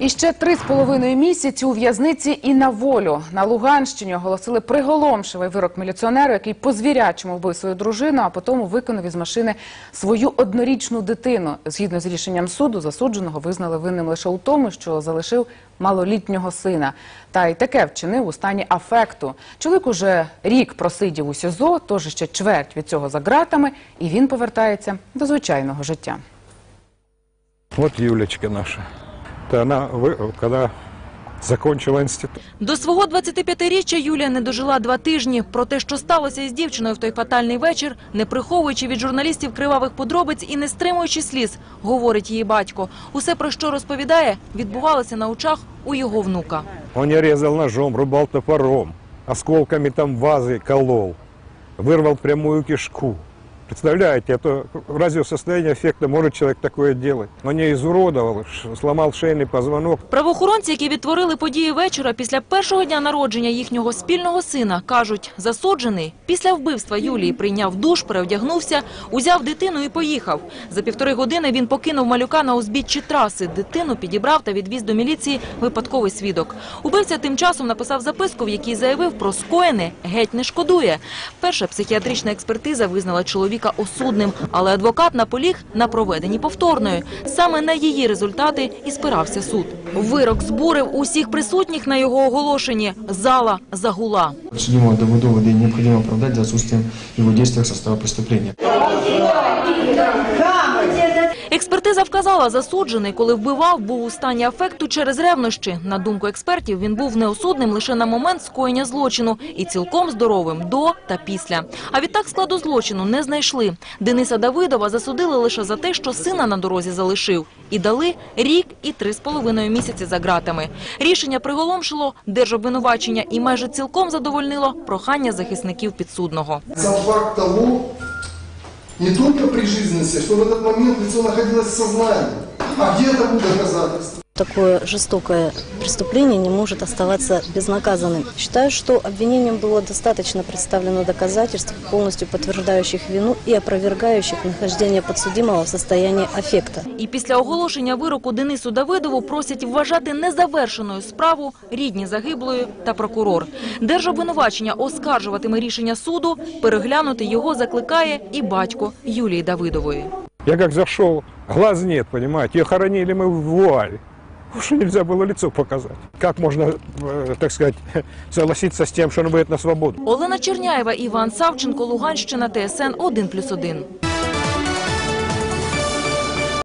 І ще три з половиною місяці у в'язниці і на волю. На Луганщині оголосили приголомшивий вирок міліціонеру, який по звірячому вбив свою дружину, а потім виконав із машини свою однорічну дитину. Згідно з рішенням суду, засудженого визнали винним лише у тому, що залишив малолітнього сина. Та й таке вчинив у стані афекту. Чоловік уже рік просидів у СІЗО, тож ще чверть від цього за ґратами, і він повертається до звичайного життя. Вот Юлечка наша. Это она, вы- когда закончила институт. До свого 25-річчя Юлія не дожила два тижні. Про те, що сталося із дівчиною в той фатальний вечір, не приховуючи від журналістів кривавих подробиць і не стримуючи сліз, говорить її батько. Усе, про що розповідає, відбувалося на очах у його внука. Он не резал ножом, рубал топором, осколками там вазы колол, вырвал прямую кишку. Представляете, это в состоянии аффекта может человек такое делать? Он не изуродовал, сломал шейный позвонок. Правоохоронці, які відтворили події вечора після першого дня народження їхнього спільного сина, кажуть, засуджений після вбивства Юлії прийняв душ, перевдягнувся, узяв дитину і поїхав. За півтори години він покинув малюка на узбіччі траси. Дитину підібрав та відвіз до міліції випадковий свідок. Убивця тим часом написав записку, в якій заявив про скоєне геть не шкодує. Перша психіатрична експертиза визнала чоловіка осудним, але адвокат наполіг на проведенні повторної. Саме на її результати і спирався суд. Вирок збурив усіх присутніх на його оголошенні. Зала загула. Судимого до необхідно необходимо оправдать за отсутствием його дійсних состава преступления. Експертиза вказала, засуджений, коли вбивав, був у стані афекту через ревнощі. На думку експертів, він був неосудним лише на момент скоєння злочину і цілком здоровим до та після. А відтак складу злочину не знайшли. Дениса Давидова засудили лише за те, що сина на дорозі залишив. І дали рік і три з половиною місяці за ґратами. Рішення приголомшило держобвинувачення і майже цілком задовольнило прохання захисників підсудного. Сам факт того, не только при жизненности, что в этот момент лицо находилось в сознании, а где это будет доказательство? Такое жестокое преступление не может оставаться безнаказанным. Считаю, что обвинением было достаточно представлено доказательств, полностью подтверждающих вину и опровергающих нахождение подсудимого в состоянии аффекта. І після оголошення вироку Денису Давидову просять вважати незавершеною справу рідні загиблої та прокурор. Держобвинувачення оскаржуватиме рішення суду, переглянути його закликає і батько Юлії Давидової. Я как зашел, глаз нет, понимаете, ее хоронили мы в вуале. Уж нельзя было лицо показать. Как можно, э, так сказать, согласиться с тем, что он выйдет на свободу? Олена Черняєва, Іван Савченко, Луганщина, ТСН 1+,1.